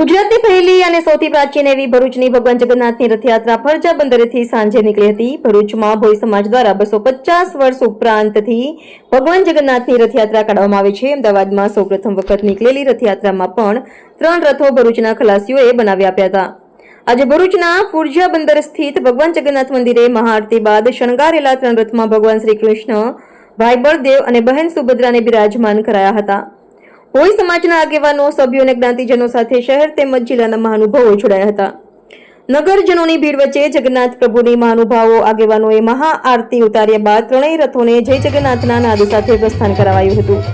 ગુજરાતની પહેલી અને સૌથી પ્રાચીન એવી ભરૂચની ભગવાન જગન્નાથની રથયાત્રા ફરજા બંદરેથી સાંજે નીકળી હતી. ભરૂચમાં ભોઈ સમાજ દ્વારા બસો પચાસ વર્ષ ઉપરાંતથી ભગવાન જગન્નાથની રથયાત્રા કાઢવામાં આવે છે. અમદાવાદમાં સૌપ્રથમ વખત નીકળેલી રથયાત્રામાં પણ ત્રણ રથો ભરૂચના ખલાસીઓએ બનાવી આપ્યા હતા. આજે ભરૂચના ફુરજા બંદર સ્થિત ભગવાન જગન્નાથ મંદિરે મહાઆરતી બાદ શણગારેલા ત્રણ રથમાં ભગવાન શ્રી કૃષ્ણ, ભાઈ બળદેવ અને બહેન સુભદ્રાને બિરાજમાન કરાયા હતા. હોઈ સમાજના આગેવાનો, સભ્યો અને જ્ઞાતિજનો સાથે શહેર તેમજ જિલ્લાના મહાનુભાવો જોડાયા હતા. નગરજનોની ભીડ વચ્ચે જગન્નાથ પ્રભુની મહાનુભાવો, આગેવાનોએ મહાઆરતી ઉતાર્યા બાદ ત્રણેય રથોને જય જગન્નાથના નાદ સાથે પ્રસ્થાન કરાવાયું હતું.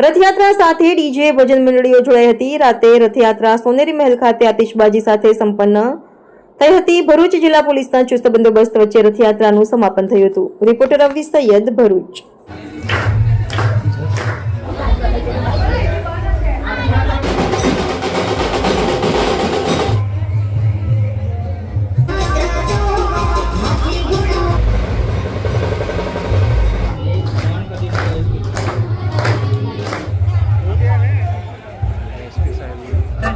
રથયાત્રા સાથે ડીજે ભજન મંડળીઓ જોડાઈ હતી. રાતે રથયાત્રા સોનેરી મહેલ ખાતે આતિશબાજી સાથે સંપન્ન થઈ હતી. ભરૂચ જિલ્લા પોલીસના ચુસ્ત બંદોબસ્ત વચ્ચે રથયાત્રાનું સમાપન થયું હતું. રિપોર્ટર અવી સૈયદ ભરૂચ.